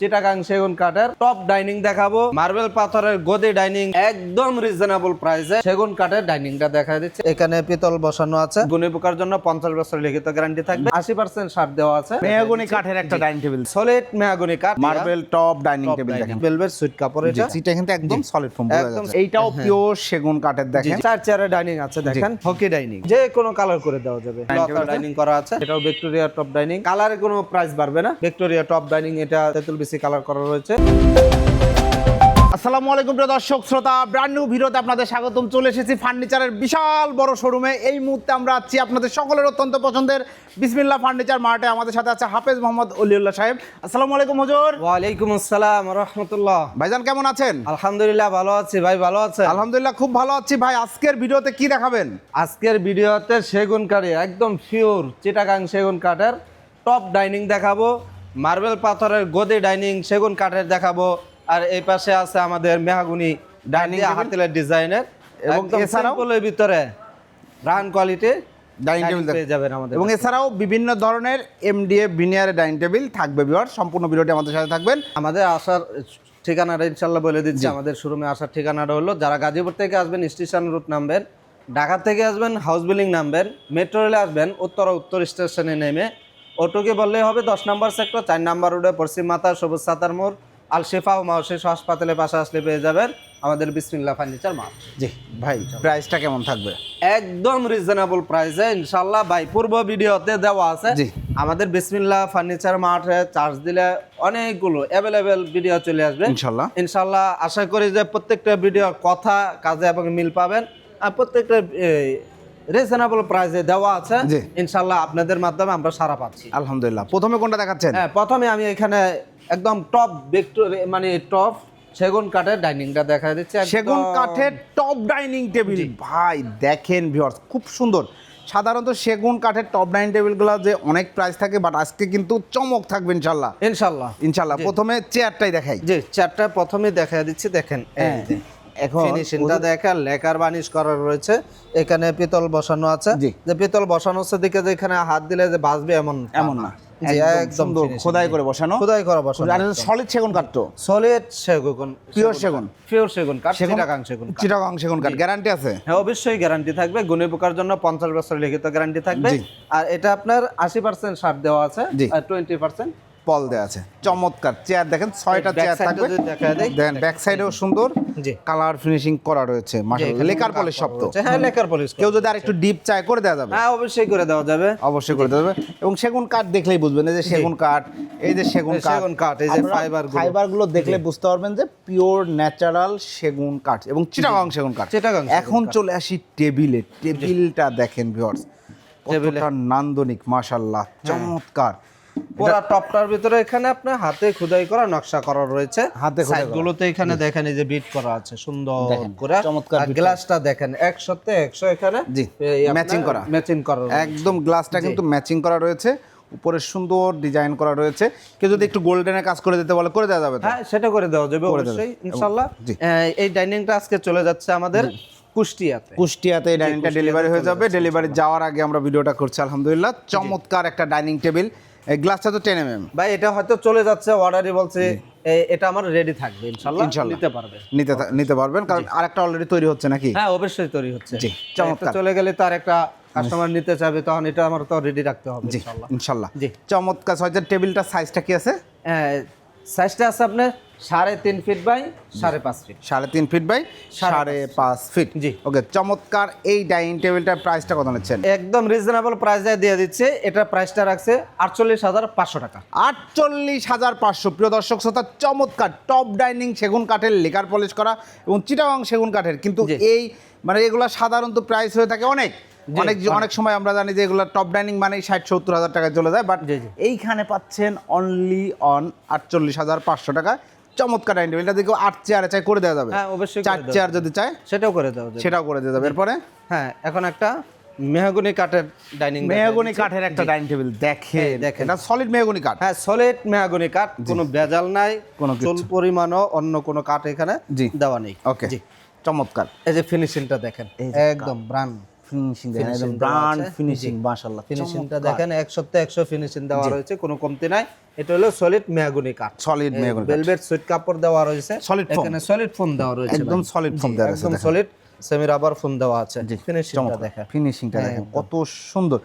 চিটাগাং সেগুন কাঠের top dining দেখাবো। মার্বেল পাথরের গদি ডাইনিং একদম রিজনেবল প্রাইসে সেগুন কাঠের ডাইনিংটা দেখা দিচ্ছে। এখানে পিতল বসানো আছে। গুণী পোকার জন্য পঞ্চাশ বছর লিখিত গ্যারান্টি থাকবে। আশি পার্সেন্ট সার দেওয়া আছে। মেহগনি কাঠের একটা ডাইনিং টেবিল সলিড মেহাগুনি কাঠ মার্বেল টপ ডাইনিং টেবিল দেখেন। ভেলভেট সুইট কাপড় এটা। সিটা কিন্তু একদম সলিড বোঝা একদম- এইটাও পিওর সেগুন কাঠের দেখেন। চার চেয়ারের ডাইনিং আছে দেখেন। হকি ডাইনিং যে কোনো কালার করে দেওয়া যাবে। ডাইনিং করা আছে। এটাও ভিক্টোরিয়া টপ ডাইনিং কালারে কোনো প্রাইস বাড়বে না। ভিক্টোরিয়া টপ ডাইনিং এটা তেঁতুল বেশি কালার করা রয়েছে। আসসালামু আলাইকুম প্রিয় দর্শক শ্রোতা ব্র্যান্ড নিউ ভিডিওতে আপনাদের স্বাগতম। চলে এসেছি ফার্নিচারের বিশাল বড় শোরুমে এই মুহূর্তে আমরা আছি আপনাদের সকলের অত্যন্ত পছন্দের বিসমিল্লাহ ফার্নিচার মার্টে। আমাদের সাথে আছে হাফেজ মোহাম্মদ অলিউল্লাহ সাহেব। আসসালামু আলাইকুম হুজুর। ওয়ালাইকুম আসসালাম রহমতুল্লাহ। ভাইজান কেমন আছেন? আলহামদুলিল্লাহ ভালো আছি। ভাই ভালো আছে আলহামদুলিল্লাহ খুব ভালো আছি। ভাই আজকের ভিডিওতে কি দেখাবেন? আজকের ভিডিওতে সেগুন কাঠে একদম পিওর চিটাগাং সেগুন কাঠের টপ ডাইনিং দেখাবো। মার্বেল পাথরের গদি ডাইনিং সেগুন কাঠের দেখাবো। আর এই পাশে আছে আমাদের মেহাগুনি ডাইনিং? হাতিলের ডিজাইনের। এবং এছাড়াও? ভিতরে রান কোয়ালিটি ডাইনিং টেবিল পেয়ে যাবেন আমাদের এবং এছাড়াও বিভিন্ন ধরনের এমডিএফ ভিনিয়ারের ডাইনিং টেবিল থাকবে বিওয়ার সম্পূর্ণ ভিডিওটি আমাদের সাথে থাকবেন। আমাদের আসার ঠিকানাটা ইনশাল্লাহ বলে দিচ্ছি। আমাদের শোরুমে আসার ঠিকানাটা হলো যারা গাজীপুর থেকে আসবেন স্টেশন রুট নামবেন ঢাকা থেকে আসবেন হাউস বিল্ডিং নামবেন মেট্রো রেলে আসবেন উত্তর উত্তর স্টেশনে নেমে অটোকে বললেই হবে দশ নম্বর সেক্টর চার নম্বর রোডে পশ্চিম মাথা সবুজ সাতার মোড় আল শেফা ও মাউশেষ হাসপাতালের পাশে আসলে পেয়ে যাবেন আমাদের বিসমিল্লা ফার্নিচার মার্ট জি ভাই প্রাইসটা কেমন থাকবে? একদম রিজনেবল প্রাইসে ইনশাল্লাহ ভাই পূর্ব ভিডিওতে দেওয়া আছে। জি। আমাদের বিসমিল্লা ফার্নিচার মার্টে চার্জ দিলে অনেকগুলো অ্যাভেলেবেল ভিডিও চলে আসবে। ইনশাল্লাহ ইনশাল্লাহ আশা করি যে প্রত্যেকটা ভিডিওর কথা কাজে এবং মিল পাবেন। আর প্রত্যেকটা রিজনেবল প্রাইসে দেওয়া আছে। ইনশাল্লাহ আপনাদের মাধ্যমে আমরা সারা পাচ্ছি। আলহামদুলিল্লাহ। প্রথমে কোনটা দেখাচ্ছেন? হ্যাঁ প্রথমে আমি এখানে একদম টপ মানে টপ সেগুন কাঠের ডাইনিংটা দেখা দিচ্ছে। সেগুন কাঠের টপ ডাইনিং টেবিল ভাই দেখেন ভিউয়ার্স খুব সুন্দর। সাধারণত সেগুন কাঠের টপ ডাইনিং টেবিলগুলো যে অনেক প্রাইস থাকে বাট আজকে কিন্তু চমক থাকবে ইনশাল্লাহ ইনশাল্লাহ ইনশাল্লাহ প্রথমে চেয়ারটাই দেখাই। জি চেয়ারটা প্রথমে দেখা দিচ্ছে দেখেন। হ্যাঁ, এখন ফিনিশিংটা দেখা লেকার বানিশ করা রয়েছে। এখানে পিতল বসানো আছে। যে পিতল বসানো আছে দিকে যে এখানে হাত দিলে যে বাজবে এমন এমন না। একদম। খোদাই করে বসানো। খোদাই করা বসানো আর সলিড সেগুন কাঠ তো? সলিড সেগুন Pure সেগুন। পিওর সেগুন কাঠ চিটাগাং সেগুন কাঠ। সেগুন কাঠ গ্যারান্টি আছে? হ্যাঁ অবশ্যই গ্যারান্টি থাকবে। গুণী পোকার জন্য পঞ্চাশ বছর লিখিত গ্যারান্টি থাকবে। আর এটা আপনার আশি পার্সেন্ট সার দেওয়া আছে আর পল দেওয়া আছে। চমৎকার। চেয়ার দেখেন ছয়টা চেয়ার থাকবে। যদি দেখা দেয়, দেন ব্যাক সাইডেও সুন্দর। জি। কালার ফিনিশিং করা রয়েছে লেকার পলিশ তো হ্যাঁ লেকার পলিশ কেউ যদি আর একটু ডিপ চায় করে দেওয়া যাবে। হ্যাঁ অবশ্যই করে দেওয়া যাবে। অবশ্যই করে দেওয়া যাবে। এবং সেগুন কাঠ দেখলেই বুঝবেন এই যে সেগুন কাঠ এই যে সেগুন কাঠ। সেগুন কাঠ, এই যে গুলো। ফাইবারগুলো দেখলে বুঝতে পারবেন যে পিওর ন্যাচারাল সেগুন কাঠ এবং চিটাগং সেগুন কাঠ। চিটাগাং এখন চলে আসি টেবিলে টেবিলটা দেখেন ভিউয়ার্স টেবিলে। কতটা নান্দনিক মাশাআল্লাহ। চমৎকার। পুরা টপটার ভিতরে এখানে আপনার হাতে খোদাই করা নকশা করা রয়েছে। হাতে খোদাই গুলোতে এখানে দেখেন এই যে বিট করা আছে সুন্দর করে। চমৎকার গ্লাসটা দেখেন একশোতে একশো এখানে জি, matching করা। ম্যাচিং করা একদম গ্লাসটা কিন্তু ম্যাচিং করা রয়েছে উপরে সুন্দর ডিজাইন করা রয়েছে। কেউ যদি একটু গোল্ডেনের কাজ করে দিতে বলে করে দেওয়া যাবে হ্যাঁ সেটা করে দেওয়া যাবে অবশ্যই যাবে। ইনশাল্লাহ এই ডাইনিংটা আজকে চলে যাচ্ছে আমাদের কুষ্টিয়াতে। কুষ্টিয়াতে এই ডাইনিংটা ডেলিভারি হয়ে যাবে। ডেলিভারি যাওয়ার আগে আমরা ভিডিওটা করছি আলহামদুলিল্লাহ। চমৎকার একটা ডাইনিং টেবিল গ্লাসটা তো টেন এমএম ভাই এটা হয়তো চলে যাচ্ছে অর্ডারই বলছে এটা আমার রেডি থাকবে ইনশাল্লাহ। নিতে পারবে। নিতে নিতে পারবেন কারণ আরেকটা অলরেডি তৈরি হচ্ছে নাকি? হ্যাঁ অবশ্যই তৈরি হচ্ছে। জি, চমৎকার। চলে গেলে তার একটা কাস্টমার নিতে চাইবে তখন এটা আমার তো রেডি রাখতে হবে ইনশাআল্লাহ ইনশাল্লাহ। ইনশাল্লাহ। জি। চমৎকার সাইজের টেবিলটা সাইজটা কি আছে? সাইজটা আছে আপনার সাড়ে তিন ফিট বাই সাড়ে পাঁচ ফিট সাড়ে তিন ফিট বাই সাড়ে পাঁচ ফিট জি। ওকে চমৎকার এই ডাইনিং টেবিলটার প্রাইসটা কত নিচ্ছেন? একদম রিজনেবল প্রাইসে দিয়ে দিচ্ছে। এটা প্রাইসটা রাখছে আটচল্লিশ হাজার পাঁচশো টাকা। আটচল্লিশ হাজার পাঁচশো। প্রিয় দর্শক শ্রোতা চমৎকার। টপ ডাইনিং সেগুন কাঠের লেকার পলিশ করা এবং চিটাগাং সেগুন কাঠের। কিন্তু এই মানে এগুলা সাধারণত প্রাইস হয়ে থাকে অনেক। অনেক অনেক সময় আমরা জানি যে এগুলো টপ ডাইনিং মানে ষাট সত্তর হাজার টাকায় চলে যায় বাট। এইখানে পাচ্ছেন অনলি অন আটচল্লিশ হাজার পাঁচশো টাকা। চমৎকার ডাইনিং টেবিল এটা দেখো আট চেয়ারে চাই করে দেওয়া যাবে। হ্যাঁ, অবশ্যই চার চেয়ার যদি চায় সেটাও করে দেওয়া যাবে। সেটাও করে দেওয়া যাবে। এরপরে? হ্যাঁ এখন একটা মেহগুনি কাঠের ডাইনিং মেহগনি কাঠের একটা ডাইনিং টেবিল দেখে দেখেন। এটা সলিড মেহগনি কাঠ। হ্যাঁ সলিড মেহগুনি কাঠ কোনো ভেজাল নাই কোনো। চুল পরিমাণও অন্য কোনো কাঠ এখানে। দেওয়া নেই। ওকে জি। চমৎকার। এই যে ফিনিশিংটা দেখেন একদম ব্রান্ড ফিনিশিং দেখেন একদম ফিনিশিং মাশাআল্লাহ ফিনিশিংটা দেখেন এক সপ্তাহে একশো ফিনিশিং দেওয়া রয়েছে কোনো কমতি নাই। এটা হলো সলিড কাঠ সলিড ভেলভেট সুইট কাপড় দেওয়া রয়েছে। Solid foam। এখানে সলিড ফোম দেওয়া রয়েছে একদম foam জি, দেওয়া আছে, একদম সলিড সেমি রাবার ফোম দেওয়া আছে। ফিনিশিংটা দেখেন। ফিনিশিংটা হ্যাঁ, দেখেন কত সুন্দর।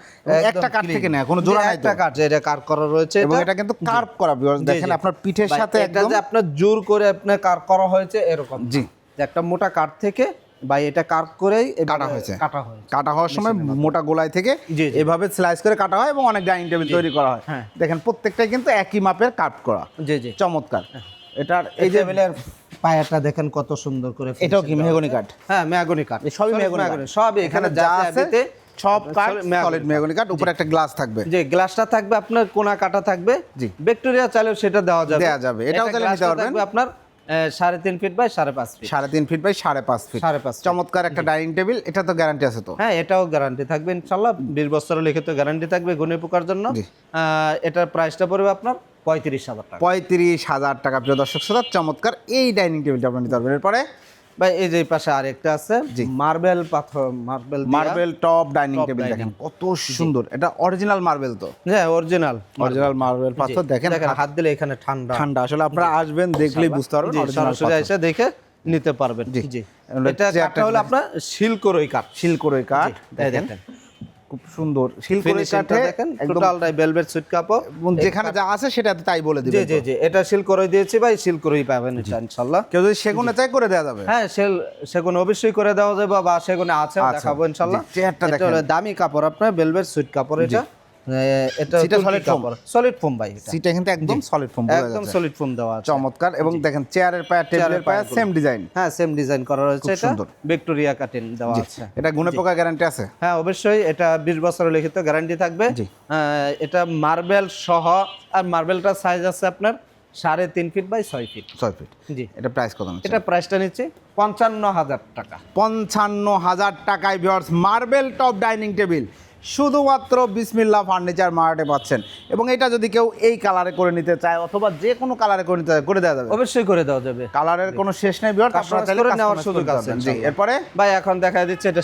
একটা কাঠ। থেকে নেয় কোনো জোড়া নাই একটা কাঠ এটা কার করা রয়েছে এবং এটা। কিন্তু কার্ভ করা দেখেন আপনার পিঠের সাথে এটা যে আপনার জোর করে আপনার কার করা হয়েছে এরকম। জি। একটা মোটা কাঠ থেকে ভাই এটা কার্ভ করেই কাটা হয়েছে। কাটা হয়েছে। কাটা হওয়ার সময় মোটা গোলাই থেকে। এভাবে স্লাইস করে কাটা হয় এবং অনেক ডাইনিং টেবিল তৈরি করা হয়। হ্যাঁ। দেখেন প্রত্যেকটাই কিন্তু একই মাপের কাট করা। জি জি। চমৎকার। এটার এই যে টেবিলের পায়াটা দেখেন কত সুন্দর করে এটাও কি মেহগনি কাঠ? হ্যাঁ মেহগনি কাঠ। সবই মেহগনি। সবই এখানে যা আছে সব কাঠ সলিড মেহগনি কাঠ উপরে একটা গ্লাস থাকবে। যে গ্লাসটা থাকবে আপনার কোনা কাটা থাকবে। জি। ব্যাকটেরিয়া চাইলেও সেটা দেওয়া যাবে। দেওয়া যাবে, এটাও চাইলে নিতে পারবেন। থাকবে আপনার সাড়ে তিন ফিট বাই সাড়ে পাঁচ ফিট সাড়ে তিন ফিট বাই সাড়ে পাঁচ ফিট সাড়ে পাঁচ চমৎকার একটা ডাইনিং টেবিল এটা তো গ্যারান্টি আছে তো? হ্যাঁ এটাও গ্যারান্টি থাকবে ইনশাল্লাহ বিশ বছরের লিখিত গ্যারান্টি থাকবে গুনে পোকার জন্য। আহ, এটার প্রাইসটা পড়বে আপনার পঁয়ত্রিশ হাজার টাকা। পঁয়ত্রিশ হাজার টাকা। প্রিয় দর্শক শ্রোতা চমৎকার এই ডাইনিং টেবিলটা আপনি নিতে পারবেন। এরপরে ভাই এই যে পাশে আরেকটা আছে। মার্বেল পাথর marble marble top dining table দেখেন কত সুন্দর। এটা অরিজিনাল মার্বেল তো? হ্যাঁ অরিজিনাল। অরিজিনাল মার্বেল পাথর দেখেন দেখেন হাত দিলে এখানে ঠান্ডা। ঠান্ডা। আসলে আপনারা আসবেন দেখলেই বুঝতে পারবেন সরাসরি এসে দেখে নিতে পারবেন। জি। এটা কাঠটা হলো আপনার শিলকরই কাঠ। শিলকোরই কাঠ দেখেন। খুব সুন্দর শিলকোরই কাঠে দেখেন টোটালটাই ভেলভেট সুইট কাপড়। এবং যেখানে যা আছে সেটা তাই বলে দিবেন জি জি এটা শিলকরই দিয়েছি ভাই শিলকরই পাবেন ইনশাআল্লাহ কেউ যদি সেগুনে চাই করে দেওয়া যাবে। হ্যাঁ সেল সেগুন অবশ্যই করে দেওয়া যাবে বা সেগুনে আছে আচ্ছা, দেখাবো ইনশাআল্লাহ চেয়ারটা দেখেন। দামি কাপড় আপনার ভেলভেট সুইট কাপড় এটা। এটা সেটা সলিড ফোম ভাই সিটা কিন্তু একদম সলিড ফোম একদম সলিড ফোম দেওয়া আছে। চমৎকার। এবং দেখেন চেয়ারের পায়া টেবিলের পায়া সেম ডিজাইন হ্যাঁ সেম ডিজাইন করা রয়েছে খুব এটা। ভিক্টোরিয়া কাটিং দেওয়া আছে। এটা গুণে পোকা গ্যারান্টি আছে? হ্যাঁ অবশ্যই। এটা বিশ বছরের লিখিত গ্যারান্টি থাকবে। এটা মার্বেল সহ আর মার্বেলটার সাইজ আছে আপনার সাড়ে তিন ফিট বাই ছয় ফিট ছয় ফিট জি। এটা প্রাইস কত এটা প্রাইসটা নিচ্ছে পঞ্চান্ন হাজার টাকা। পঞ্চান্ন হাজার টাকায় ভিওর্স মার্বেল টপ ডাইনিং টেবিল শুধুমাত্র বিসমিল্লা ফার্নিচার মার্টে পাচ্ছেন। এবং এটা যদি কেউ এই কালারে করে নিতে চায় অথবা যে কোনো কালারে করে নিতে চায় করে দেওয়া যাবে। অবশ্যই করে দেওয়া যাবে। কালারের কোনো শেষ নেই ভিওর্স আপনারা চাইলে নেওয়ার সুযোগ আছে, জি। এরপরে? ভাই এখন দেখা দিচ্ছে এটা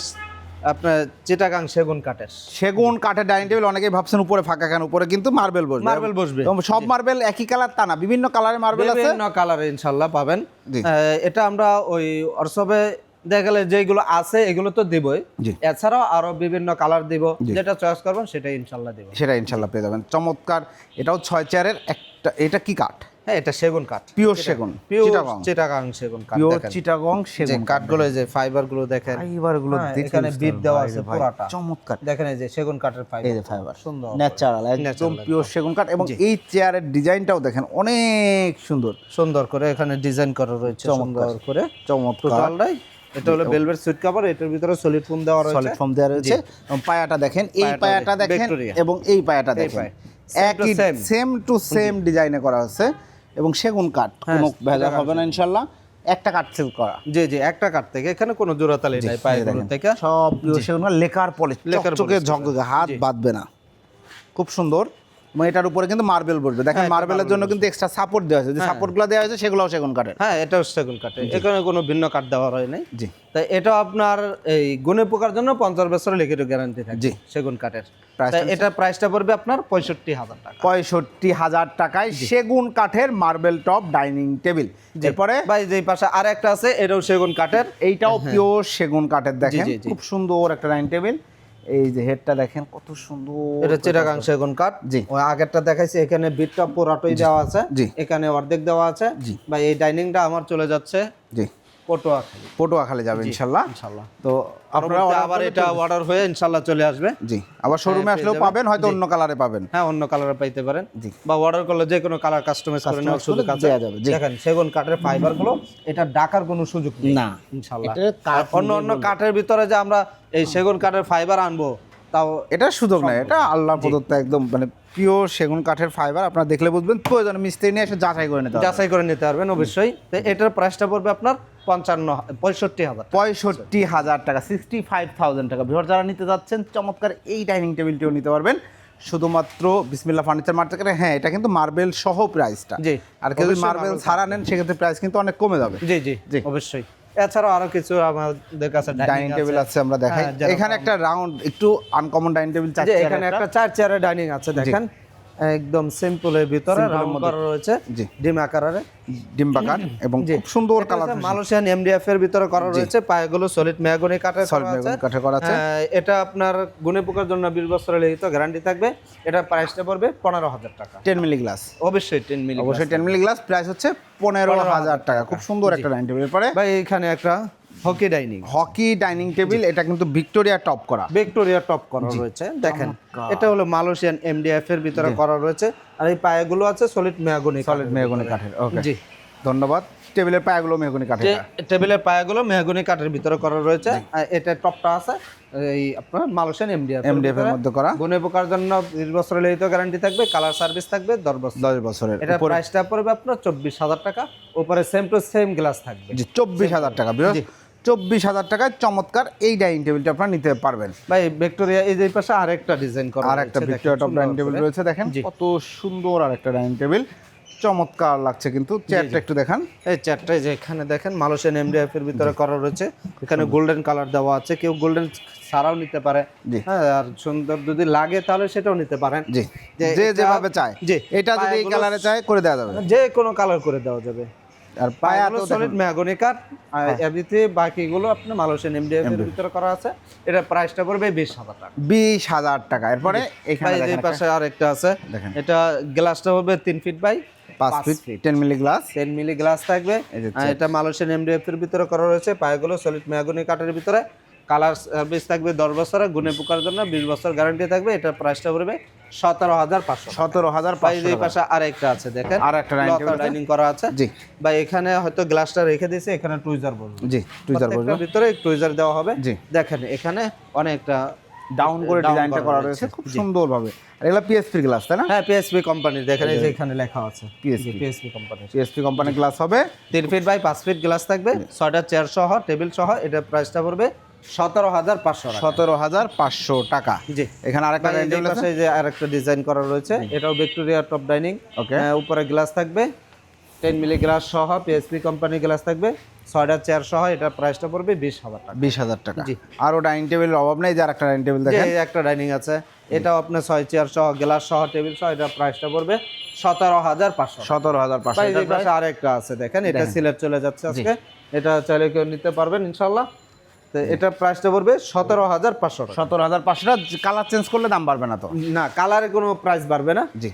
আপনার চিটাগাং সেগুন কাঠের। সেগুন কাঠের ডাইনিং টেবিল অনেকেই ভাবছেন উপরে ফাঁকা কেন? উপরে কিন্তু মার্বেল বসবে। মার্বেল বসবে। সব মার্বেল একই কালার তা না। বিভিন্ন কালারের মার্বেল আছে। বিভিন্ন কালারে ইনশাল্লাহ পাবেন। আহ, এটা আমরা ওই অর্সবে দেখা গেলে যেগুলো আছে এগুলো তো দিবই। এছাড়াও আরও বিভিন্ন কালার দিব। যেটা চয়েস করবেন সেটা ইনশাল্লাহ দিব। সেটা ইনশাল্লাহ পেয়ে যাবেন। চমৎকার। এটাও ছয় চেয়ারের একটা এটা কি কাঠ? হ্যাঁ এটা সেগুন কাঠ। পিওর সেগুন। পিওর চিটাগং সেগুন কাঠ পিওর চিটাগং সেগুন কাঠগুলো যে ফাইবারগুলো দেখেন। ফাইবারগুলো হ্যাঁ, এখানে বিট দেওয়া আছে পুরাটা। চমৎকার। দেখেন এই যে সেগুন কাঠের এই ফাইবার যে ফাইবার সুন্দর। ন্যাচারাল একদম পিওর সেগুন কাঠ এবং এই চেয়ারের ডিজাইনটাও দেখেন অনেক সুন্দর। সুন্দর করে এখানে ডিজাইন করা রয়েছে। সুন্দর করে। চমৎকার। টোটালটাই এটা হলো বেলভেট সুইট এটার ভিতরে সলিড ফোম দেওয়া রয়েছে। সলিড ফর্ম দেওয়া রয়েছে। এবং পায়াটা দেখেন এই পায়াটা দেখেন। এবং এই পায়াটা দেখেন। একই সেম টু সেম ডিজাইনে করা হচ্ছে। এবং সেগুন কাঠ হ্যাঁ, কোনো ভেজা হবে না ইনশাল্লাহ। একটা কাঠ সিল করা। জি জি একটা কাঠ থেকে। এখানে কোনো জোড়াতালি নাই পায়েগুলো থেকে। সব সেগুন লেকার পলিশ লেকার polish ঝকঝকে হাত বাঁধবে না। খুব সুন্দর। এবং এটার উপরে কিন্তু মার্বেল বসবে। দেখেন হ্যাঁ, মার্বেলের জন্য কিন্তু এক্সট্রা সাপোর্ট দেওয়া হয়েছে। যে সাপোর্টগুলো দেওয়া হয়েছে সেগুলোও সেগুন কাঠের। হ্যাঁ এটাও সেগুন কাঠে এখানে কোনো ভিন্ন কাঠ দেওয়া হয় নাই। জি। তাই এটা আপনার এই গুণে পোকার জন্য পঞ্চাশ বছরের লিখিত গ্যারান্টি থাকে জি। সেগুন কাঠের। এটা প্রাইসটা পড়বে আপনার পঁয়ষট্টি হাজার টাকা। পঁয়ষট্টি হাজার টাকায় সেগুন কাঠের মার্বেল টপ ডাইনিং টেবিল এরপরে ভাই যে পাশে আর একটা আছে এটাও সেগুন কাঠের। এইটাও পিওর সেগুন কাঠের দেখেন। খুব সুন্দর একটা ডাইনিং টেবিল এই যে হেডটা দেখেন কত সুন্দর এটা চিটাগাং সেগুন কাঠ। জি। ওই আগেরটা দেখাইছি এখানে বিটটা পুরাটোই দেওয়া আছে। জি। এখানে অর্ধেক দেওয়া আছে। জি। বা এই ডাইনিংটা আমার চলে যাচ্ছে। জি। পটুয়াখালী। পটুয়াখালী যাবে ইনশাল্লাহ। ইনশাল্লাহ। তো আপনারা আবার এটা অর্ডার হয়ে ইনশাল্লাহ চলে আসবে। জি। আবার শোরুমে আসলেও পাবেন হয়তো অন্য কালারে পাবেন। হ্যাঁ অন্য কালার পাইতে পারেন। জি। বা অর্ডার করলে যে কোনো কালার কাস্টমাইজ করে নেওয়ার সুযোগ আছে। যাবে, দেখেন সেগুন কাঠের ফাইবারগুলো এটা ডাকার কোনো সুযোগ নেই না। ইনশাল্লাহ। অন্য অন্য কাঠের ভিতরে যে আমরা এই সেগুন কাঠের ফাইবার আনব তাও এটা সুযোগ নাই এটা আল্লাহ প্রদত্ত একদম মানে পিওর সেগুন কাঠের ফাইবার আপনারা দেখলে বুঝবেন প্রয়োজনে মিস্ত্রি নিয়ে এসে যাচাই করে নিতে যাচাই করে নিতে পারবেন অবশ্যই। তো এটার প্রাইসটা পড়বে আপনার পঞ্চান্ন পঁয়ষট্টি হাজার পঁয়ষট্টি হাজার টাকা সিক্সটি ফাইভ থাউজেন্ড টাকা। ভিওর যারা নিতে যাচ্ছেন চমৎকার এই ডাইনিং টেবিলটিও নিতে পারবেন। শুধুমাত্র বিসমিল্লা ফার্নিচার মার্কেটে হ্যাঁ এটা কিন্তু মার্বেল সহ প্রাইসটা জি, আর কেউ যদি মার্বেল ছাড়া নেন সেক্ষেত্রে প্রাইস কিন্তু অনেক কমে যাবে। জি জি জি। অবশ্যই। এছাড়াও আরও কিছু আমাদের কাছে ডাইনিং টেবিল আছে। আমরা দেখাই। হ্যাঁ, এখানে একটা রাউন্ড একটু আনকমন ডাইনিং টেবিল চাচ্ছি এখানে একটা চার চেয়ারের ডাইনিং আছে দেখেন। একদম সিম্পলের ভিতরে রাউন্ড করা রয়েছে জি। ডিম আকারে ডিম্বাকার এবং খুব সুন্দর কালার মালয়েশিয়ান এমডিএফ এর ভিতরে করা রয়েছে পায়েগুলো সলিড মেহগনি কাঠের সলিড আছে। কাঠে করা আছে। এটা আপনার গুণে পোকার জন্য বিশ বছরের লিখিত গ্যারান্টি থাকবে। এটা প্রাইসটা পড়বে পনেরো হাজার টাকা। টেন মিলি গ্লাস অবশ্যই টেন মিলি অবশ্যই টেন মিলি গ্লাস প্রাইস হচ্ছে পনেরো হাজার টাকা। খুব সুন্দর একটা টেবিল পরে ভাই এখানে একটা হকি ডাইনিং। হকি ডাইনিং টেবিল এটা কিন্তু ভিক্টোরিয়া টপ করা। ভিক্টোরিয়া টপ করা রয়েছে দেখেন। এটা হলো মালয়েশিয়ান এমডিএফ এর ভিতরে করা রয়েছে আর এই পায়েগুলো আছে সলিড মেহগনি সলিড মেহগনি কাঠের ওকে জি। ধন্যবাদ। টেবিলের পায়াগুলো মেহগনি কাঠের টেবিলের পায়াগুলো মেহগনি কাঠের ভিতরে করা রয়েছে আর এটা টপটা আছে এই আপনার মালয়েশিয়ান এমডিএফ এমডিএফ এর মধ্যে করা। গুণে পোকার জন্য বিশ বছরের লিখিত গ্যারান্টি থাকবে কালার সার্ভিস থাকবে দশ বছর। দশ বছরের এটা প্রাইসটা পড়বে আপনার চব্বিশ হাজার টাকা উপরে সেম টু সেম গ্লাস থাকবে। জি চব্বিশ হাজার টাকা বিরোধ জি। চব্বিশ হাজার টাকায় চমৎকার এই ডাইনিং টেবিলটা আপনারা নিতে পারবেন। ভাই ভিক্টোরিয়া এই যে পাশে আরেকটা ডিজাইন করা আর একটা ভিক্টোরিয়া টপ ডাইনিং টেবিল রয়েছে দেখেন। কত সুন্দর আর একটা ডাইনিং টেবিল। চমৎকার লাগছে কিন্তু চেয়ারটা একটু দেখান। এই চারটায় যে এখানে দেখেন মালয়েশিয়ান এমডিএফ এর ভিতরে করা রয়েছে। এখানে গোল্ডেন কালার দেওয়া আছে কেউ গোল্ডেন ছাড়াও নিতে পারে। জি। হ্যাঁ আর সুন্দর যদি লাগে তাহলে সেটাও নিতে পারেন। জি। যে যেভাবে চায়। জি। এটা যদি এই কালারে চায় করে দেওয়া যাবে। যে কোনো কালার করে দেওয়া যাবে। আর পায়া তো সলিড ম্যাগনি কাঠ আর এমনিতে বাকিগুলো আপনার মালয়েশিয়ান এমডিএফ এর ভিতরে করা আছে। এটা প্রাইসটা পড়বে বিশ হাজার টাকা। বিশ হাজার টাকা। এরপরে এখানে এই পাশে আরেকটা আছে। দেখেন। এটা গ্লাসটা হবে তিন ফিট বাই পাঁচ feet ten milli glass ten milli glass থাকবে। এটা মালয়েশিয়ান এমডিএফ এর ভিতরে করা রয়েছে। পায়াগুলো সলিড ম্যাগনি কাঠের ভিতরে। কালার সার্ভিস থাকবে দশ বছর গুনে পোকার জন্য বিশ বছর গ্যারান্টি থাকবে এটা প্রাইসটা পড়বে সতেরো হাজার পাঁচশো সতেরো হাজার পাঁচশো পাশে আরেকটা আছে দেখেন। আর একটা ডাইনিং করা আছে। জি। বা এখানে হয়তো গ্লাসটা রেখে দিয়েছে এখানে টুইজার বলব। জি টুইজার প্রত্যেকটার ভিতরে টুইজার দেওয়া হবে। জি। দেখেন এখানে অনেকটা ডাউন করে ডিজাইনটা করা রয়েছে খুব সুন্দরভাবে। আর এগুলো পিএসপি গ্লাস তাই না? হ্যাঁ পিএসপি কোম্পানি দেখেন এই যে এখানে লেখা আছে। PSP পিএসপি কোম্পানি পিএসপি কোম্পানির গ্লাস হবে। তিন ফিট বাই পাঁচ ফিট গ্লাস থাকবে ছয়টা চেয়ার সহ টেবিল সহ এটা প্রাইসটা পড়বে সতেরো হাজার পাঁচশো টাকা। সতেরো হাজার পাঁচশো টাকা। জি। এখানে আরেকটা ডাইনিং টেবিল আছে? পাশে যে আরেকটা ডিজাইন করা রয়েছে। এটাও ভিক্টোরিয়া টপ ডাইনিং Okay. উপরে গ্লাস থাকবে। টেন মিলি গ্লাস সহ পিএসপি কোম্পানির গ্লাস থাকবে। ছয়টা চেয়ার সহ এটা প্রাইসটা পড়বে বিশ হাজার টাকা। বিশ হাজার টাকা। জি। আরও ডাইনিং টেবিলের অভাব নেই যার একটা ডাইনিং টেবিল দেখেন। একটা ডাইনিং আছে। এটাও আপনার ছয় চেয়ার সহ গ্লাস সহ টেবিল সহ এটা প্রাইসটা পড়বে সতেরো হাজার পাঁচশো সতেরো হাজার পাঁচশো। আরেকটা আছে দেখেন এটা সিলেট চলে যাচ্ছে আজকে। এটা চাইলে কেউ নিতে পারবেন ইনশাল্লাহ তো এটা প্রাইসটা পড়বে সতেরো হাজার পাঁচশো সতেরো হাজার পাঁচশো কালার চেঞ্জ করলে দাম বাড়বে না তো? না কালারে কোনো প্রাইস বাড়বে না। জি।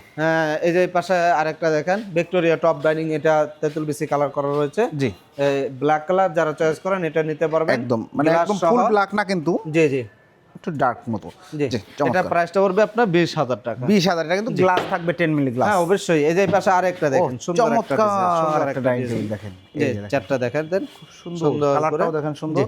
এই যে পাশে আরেকটা দেখেন ভিক্টোরিয়া টপ ডাইনিং এটা তেঁতুল বেশি কালার করা রয়েছে। জি। ব্ল্যাক কালার যারা চয়েস করেন এটা নিতে পারবেন। একদম মানে একদম ফুল ব্ল্যাক না কিন্তু জি জি। একটু ডার্ক মতো। এটা প্রাইসটা পড়বে আপনার বিশ হাজার টাকা। বিশ হাজার টাকা কিন্তু গ্লাস থাকবে টেন মিলি গ্লাস হ্যাঁ অবশ্যই। এই যে পাশে আরেকটা দেখেন চমৎকার একটা ডাইনিং টেবিল দেখেন এই চারটা দেখেন দেন। সুন্দর কালারটাও দেখেন সুন্দর।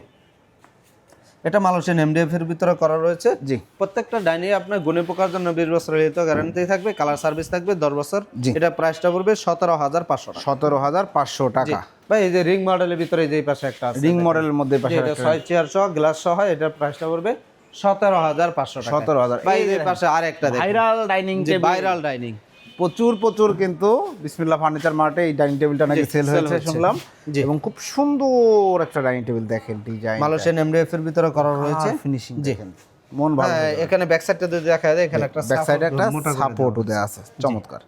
এটা মালয়েশিয়ান এমডিএফ এর ভিতরে করা রয়েছে। জি। প্রত্যেকটা ডাইনি আপনার গুণে পোকার জন্য বিশ বছরের লিখিত গ্যারান্টি থাকবে কালার সার্ভিস থাকবে দশ বছর। জি। এটা প্রাইসটা পড়বে সতেরো হাজার পাঁচশো সতেরো হাজার পাঁচশো টাকা। ভাই এই যে রিং মডেলের ভিতরে যে পাশে একটা আছে রিং মডেলের মধ্যে পাশে এটা ছয় চেয়ার সহ গ্লাস সহ এটা প্রাইসটা পড়বে সতেরো হাজার পাঁচশো টাকা। 17,000 ভাই এই এই যে যে পাশে আরেকটা ভাইরাল ডাইনিং যে ভাইরাল ডাইনিং প্রচুর প্রচুর কিন্তু বিসমিল্লা ফার্নিচার মার্টে এই ডাইনিং টেবিলটা নাকি সেল হয়েছে শুনলাম। এবং খুব সুন্দর একটা ডাইনিং টেবিল দেখেন ডিজাইন মালয়েশিয়ান এমডিএফ এর ভিতরে করা রয়েছে। ফিনিশিং। দেখেন। মন ভালো হ্যাঁ, এখানে ব্যাক সাইডটা যদি দেখা যায় এখানে একটা ব্যাক সাইডে একটা সাপোর্টও দেওয়া আছে। চমৎকার।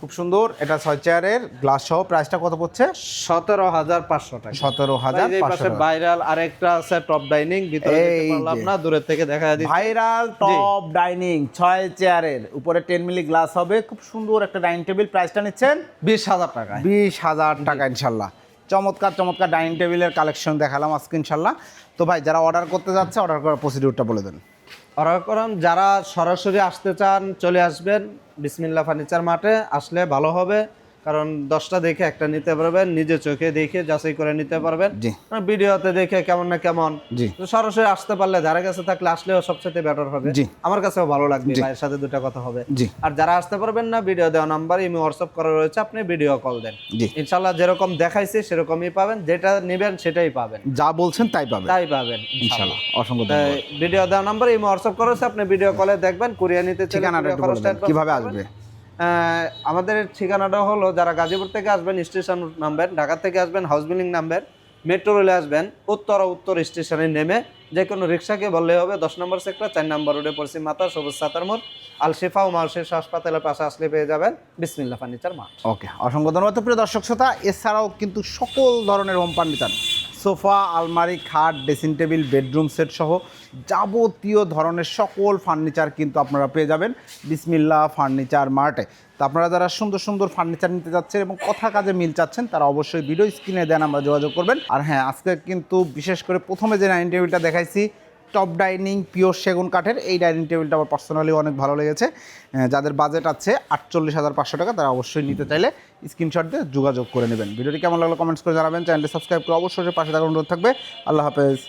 খুব সুন্দর। এটা ছয় চেয়ারের গ্লাস সহ প্রাইসটা কত পড়ছে? সতেরো হাজার পাঁচশো টাকা। সতেরো হাজার পাশে ভাইরাল আরেকটা আছে টপ ডাইনিং ভিতরে পারলাম না দূরের থেকে দেখা যায় ভাইরাল টপ ডাইনিং ছয় চেয়ারের উপরে টেন মিলি গ্লাস হবে। খুব সুন্দর একটা ডাইনিং টেবিল প্রাইসটা নিচ্ছেন? বিশ হাজার টাকা বিশ হাজার টাকা ইনশাল্লাহ। চমৎকার চমৎকার ডাইনিং টেবিলের কালেকশন দেখালাম আজকে ইনশাল্লাহ। তো ভাই যারা অর্ডার করতে যাচ্ছে অর্ডার করার প্রসিডিউরটা বলে দেন। অর্ডার করেন যারা সরাসরি আসতে চান চলে আসবেন বিসমিল্লা ফার্নিচার মাঠে আসলে ভালো হবে। কারণ দশটা দেখে একটা নিতে পারবেন নিজে চোখে দেখে যাচাই করে নিতে পারবেন। ভিডিওতে দেখে কেমন না কেমন। সরাসরি আসতে পারলে ধারে কাছে থাকলে আসলেও সবচেয়ে বেটার হবে। আমার কাছেও ভালো লাগবে ভাইয়ের সাথে দুটা কথা হবে। আর যারা আসতে পারবেন না ভিডিও দেওয়া নাম্বার ইমি হোয়াটসঅ্যাপ করা রয়েছে আপনি ভিডিও কল দেন। ইনশাল্লাহ যেরকম দেখাইছে সেরকমই পাবেন। যেটা নেবেন সেটাই পাবেন। যা বলছেন তাই পাবেন। তাই পাবেন ইনশাল্লাহ অসংখ্য ভিডিও দেওয়া নাম্বার ইমি হোয়াটসঅ্যাপ করা হচ্ছে আপনি ভিডিও কলে দেখবেন কুরিয়ার নিতে ঠিকানাটা কীভাবে আসবে? আমাদের ঠিকানাটা হলো যারা গাজীপুর থেকে আসবেন, স্টেশন নামবেন, ঢাকা থেকে আসবেন, হাউস বিল্ডিং নামবেন, মেট্রো রেলে আসবেন, উত্তরা উত্তর স্টেশনে নেমে যে কোনো রিক্সাকে বললে হবে, দশ নম্বর সেক্টর চার নম্বর রোডে পশ্চিম মাতা সবুজ সাতার মোড়, আল শেফা ও মালশেষ হাসপাতালের পাশে আসলে পেয়ে যাবেন বিসমিল্লা ফার্নিচার মাঠ। ওকে, অসংখ্য ধন্যবাদ। প্রিয় দর্শক শ্রোতা, এছাড়াও কিন্তু সকল ধরনের হোম ফার্নিচার সোফা, আলমারি, খাট ড্রেসিং টেবিল বেডরুম সেট সহ যাবতীয় ধরনের সকল ফার্নিচার কিন্তু আপনারা পেয়ে যাবেন বিসমিল্লা ফার্নিচার মার্টে তো আপনারা যারা সুন্দর সুন্দর ফার্নিচার নিতে যাচ্ছেন এবং কথা কাজে মিল চাচ্ছেন, তারা অবশ্যই ভিডিও স্ক্রিনে দেন, আমরা যোগাযোগ করবেন। আর হ্যাঁ আজকে কিন্তু বিশেষ করে প্রথমে যে ডাইনিং টেবিলটা দেখাইছি। টপ ডাইনিং পিওর সেগুন কাঠের। এই ডাইনিং টেবিলটা আমার পার্সোনালি অনেক ভালো লেগেছে। যাদের বাজেট আছে আটচল্লিশ হাজার পাঁচশো টাকা, তারা অবশ্যই নিতে চাইলে স্ক্রিনশট দিয়ে যোগাযোগ করে নেবেন। ভিডিওটি কেমন লাগল কমেন্টস করে জানাবেন। চ্যানেলটি সাবস্ক্রাইব করে অবশ্যই পাশে থাকার অনুরোধ থাকবে। আল্লাহ হাফেজ।